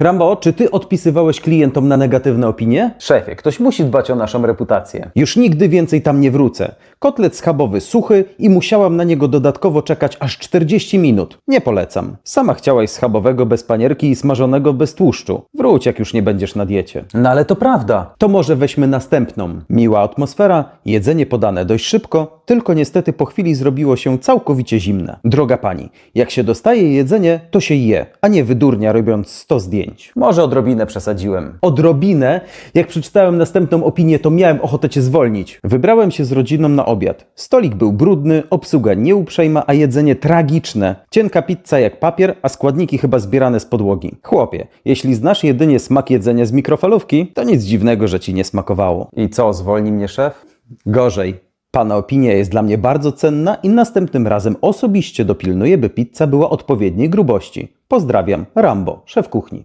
Rambo, czy ty odpisywałeś klientom na negatywne opinie? Szefie, ktoś musi dbać o naszą reputację. Już nigdy więcej tam nie wrócę. Kotlet schabowy suchy i musiałam na niego dodatkowo czekać aż 40 minut. Nie polecam. Sama chciałaś schabowego bez panierki i smażonego bez tłuszczu. Wróć, jak już nie będziesz na diecie. No ale to prawda. To może weźmy następną. Miła atmosfera, jedzenie podane dość szybko, tylko niestety po chwili zrobiło się całkowicie zimne. Droga pani, jak się dostaje jedzenie, to się je, a nie wydurnia robiąc 100 zdjęć. Może odrobinę przesadziłem. Odrobinę? Jak przeczytałem następną opinię, to miałem ochotę cię zwolnić. Wybrałem się z rodziną na obiad. Stolik był brudny, obsługa nieuprzejma, a jedzenie tragiczne. Cienka pizza jak papier, a składniki chyba zbierane z podłogi. Chłopie, jeśli znasz jedynie smak jedzenia z mikrofalówki, to nic dziwnego, że ci nie smakowało. I co, zwolni mnie szef? Gorzej. Pana opinia jest dla mnie bardzo cenna i następnym razem osobiście dopilnuję, by pizza była odpowiedniej grubości. Pozdrawiam, Rambo, szef kuchni.